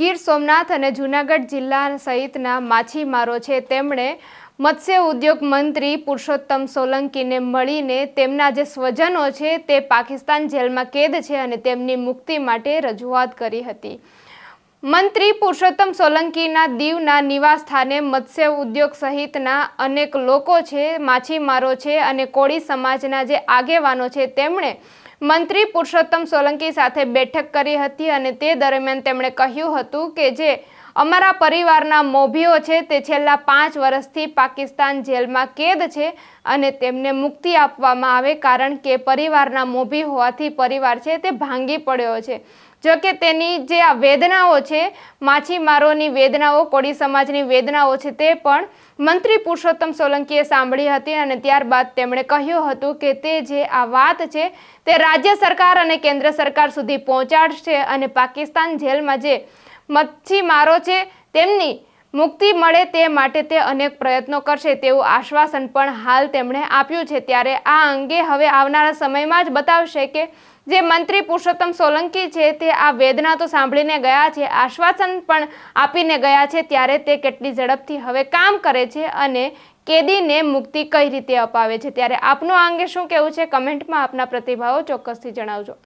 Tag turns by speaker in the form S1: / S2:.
S1: ગીર સોમનાથ અને જૂનાગઢ જિલ્લા સહિતના માછીમારો છે. તેમણે મત્સ્ય ઉદ્યોગ મંત્રી પુરુષોત્તમ સોલંકીને મળીને તેમના જે સ્વજનો છે તે પાકિસ્તાન જેલમાં કેદ છે અને તેમની મુક્તિ માટે રજૂઆત કરી હતી. મંત્રી પુરુષોત્તમ સોલંકીના દીવના નિવાસ સ્થાને મત્સ્ય ઉદ્યોગ સહિતના અનેક લોકો છે, માછીમારો છે અને કોળી સમાજના જે આગેવાનો છે, તેમણે મંત્રી પુરુષોત્તમ સોલંકી સાથે બેઠક કરી હતી અને તે દરમિયાન તેમણે કહ્યું હતું કે જે અમારા પરિવારના મોભીઓ છે તે છેલ્લા પાંચ વર્ષથી પાકિસ્તાન જેલમાં કેદ છે અને તેમને મુક્તિ આપવામાં આવે કારણ કે પરિવારના મોભી હોવાથી પરિવાર છે તે ભાંગી પડ્યો છે. જો કે તેની જે આ વેદનાઓ છે, માછીમારોની વેદનાઓ, કોળી સમાજની વેદનાઓ છે તે પણ મંત્રી પુરુષોત્તમ સોલંકીએ સાંભળી હતી અને ત્યારબાદ તેમણે કહ્યું હતું કે તે જે આ વાત છે તે રાજ્ય સરકાર અને કેન્દ્ર સરકાર સુધી પહોંચાડશે અને પાકિસ્તાન જેલમાં જે મચ્છીમારો છે તેમની મુક્તિ મળે તે માટે તે અનેક પ્રયત્નો કરશે તેવું આશ્વાસન પણ હાલ તેમણે આપ્યું છે. ત્યારે આ અંગે હવે આવનારા સમયમાં જ બતાવશે કે જે મંત્રી પુરુષોત્તમ સોલંકી છે તે આ વેદના તો સાંભળીને ગયા છે, આશ્વાસન પણ આપીને ગયા છે. ત્યારે તે કેટલી ઝડપથી હવે કામ કરે છે અને કેદીને મુક્તિ કઈ રીતે અપાવે છે? ત્યારે આપનું આ અંગે શું કહેવું છે? કમેન્ટમાં આપના પ્રતિભાવો ચોક્કસથી જણાવજો.